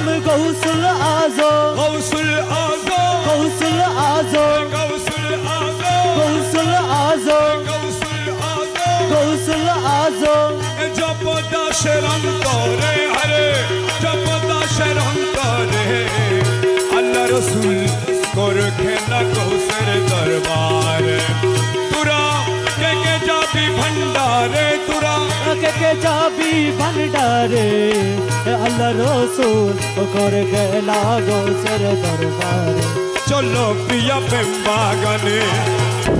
নাম গৌসুল আজো গৌসুল আজো গৌসুল আজো গৌসুল আজো গৌসুল আজো গৌসুল আজো গৌসুল আজো জপ দাসের অন্তরে হরে জপ দাসের অন্তরে আল্লাহ রসুল কর খেলা কৌসের দরবারে তুরা কে কে যাবি ভণ্ড কে কে যাবি ভান্ডারে আল্লাহ রসুল করে গেলা গৌসের দরবারে চলো প্রিয়া প্রেম বাগানে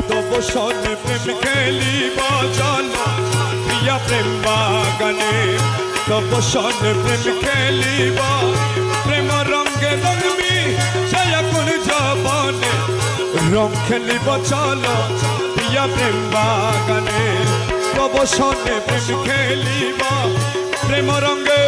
তব সনে প্রেম খেলিব চলো প্রিয়া প্রেম বাগানে তব সনে প্রেম খেলিব প্রেম রঙ্গে রঙবি ছায়া কোন জবনে রং খেলিব চলো প্রিয়া প্রেম বাগানে তব সনে প্রেম খেলিব প্রেম রঙ্গে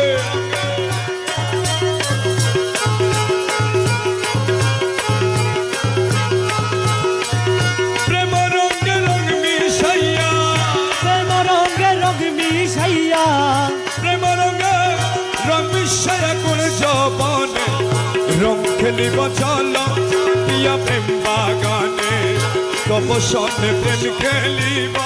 প্রেম রঙ্গে রঙ মিশাইয়া। প্রেম রঙে রঙ মিশাইয়া। প্রেম রঙে রং মিশাইয়া কোন জবনে রং খেলিব চল প্রেম বাগানে। তব সনে প্রেম খেলিব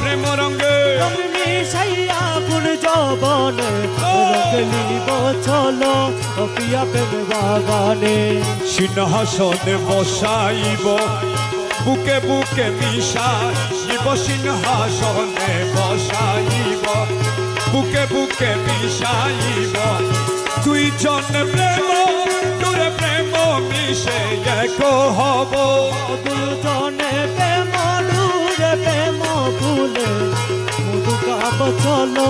প্রেম রঙে। রঙ মিশাইয়া কোন যবনে রঙলিব চলো ও প্রিয়া প্রেম বাগানে। সিংহাসনে বসাইব বুকে বুকে মিশাইব সিংহাসনে বসাইব বুকে বুকে মিশাইব। দুইজন প্রেম দূরে প্রেম মিশে এক হব। দুজনে প্রেম কাব চলো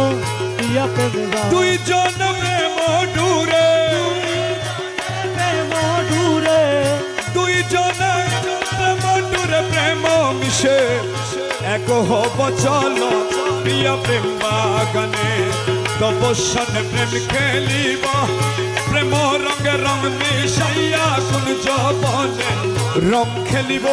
প্রিয়া প্রেম বাগানে দুইজন প্রেম দূরে প্রেম ডুরে দুইজন প্রেম দূরে প্রেম মিশে। এক হব চল প্রিয় প্রেম বাগানে। তপস্যন প্রেম খেলিব প্রেম রঙ রঙ মিশাইয়া কোন জবনে রং খেলিব।